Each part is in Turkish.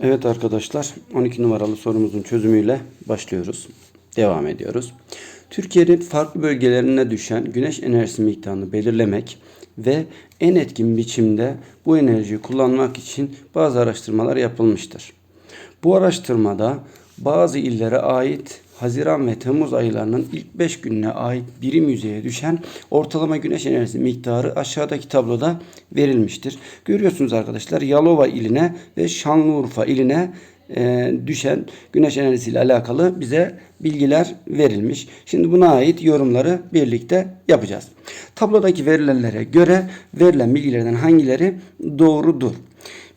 Evet arkadaşlar 12 numaralı sorumuzun çözümüyle başlıyoruz. Devam ediyoruz. Türkiye'nin farklı bölgelerine düşen güneş enerjisi miktarını belirlemek ve en etkin biçimde bu enerjiyi kullanmak için bazı araştırmalar yapılmıştır. Bu araştırmada bazı illere ait Haziran ve Temmuz aylarının ilk 5 gününe ait birim yüzeye düşen ortalama güneş enerjisi miktarı aşağıdaki tabloda verilmiştir. Görüyorsunuz arkadaşlar Yalova iline ve Şanlıurfa iline düşen güneş enerjisi ile alakalı bize bilgiler verilmiş. Şimdi buna ait yorumları birlikte yapacağız. Tablodaki verilenlere göre verilen bilgilerden hangileri doğrudur?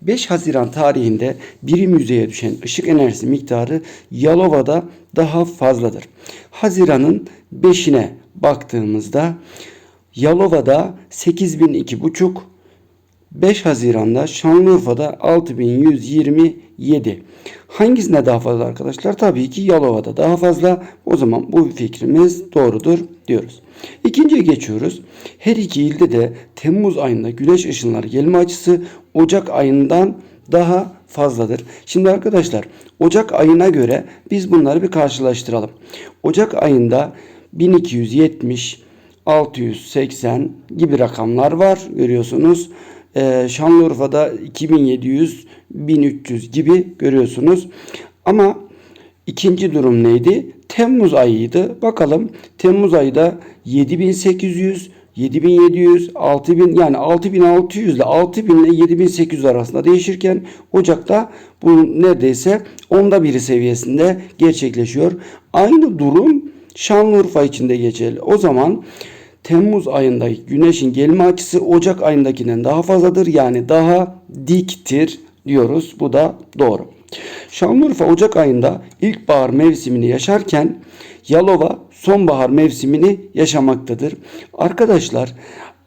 5 Haziran tarihinde birim yüzeye düşen ışık enerjisi miktarı Yalova'da daha fazladır. Haziran'ın 5'ine baktığımızda Yalova'da 8002,5 5 Haziran'da Şanlıurfa'da 6127. Hangisine daha fazla arkadaşlar? Tabii ki Yalova'da daha fazla. O zaman bu fikrimiz doğrudur diyoruz. İkinciye geçiyoruz. Her iki ilde de Temmuz ayında güneş ışınları gelme açısı Ocak ayından daha fazladır. Şimdi arkadaşlar Ocak ayına göre biz bunları bir karşılaştıralım. Ocak ayında 1270, 680 gibi rakamlar var görüyorsunuz. Ee, Şanlıurfa'da 2700, 1300 gibi görüyorsunuz. Ama ikinci durum neydi? Temmuz ayıydı. Bakalım Temmuz ayında 7800, 7700, 6000 yani 6600 ile 6000 ile 7800 arasında değişirken Ocak'ta bu neredeyse onda biri seviyesinde gerçekleşiyor. Aynı durum Şanlıurfa için de geçerli. O zaman Temmuz ayındaki güneşin gelme açısı Ocak ayındakinden daha fazladır. Yani daha diktir diyoruz. Bu da doğru. Şanlıurfa Ocak ayında ilkbahar mevsimini yaşarken Yalova sonbahar mevsimini yaşamaktadır. Arkadaşlar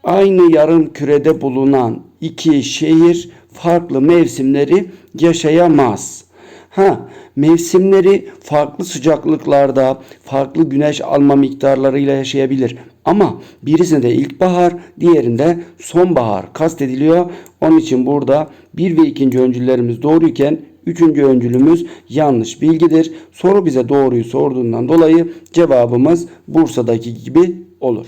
aynı yarım kürede bulunan iki şehir farklı mevsimleri yaşayamaz. Ha, mevsimleri farklı sıcaklıklarda, farklı güneş alma miktarlarıyla yaşayabilir. Ama birisinde ilkbahar, diğerinde sonbahar kastediliyor. Onun için burada bir ve ikinci öncüllerimiz doğruyken üçüncü öncülümüz yanlış bilgidir. Soru bize doğruyu sorduğundan dolayı cevabımız Bursa'daki gibi olur.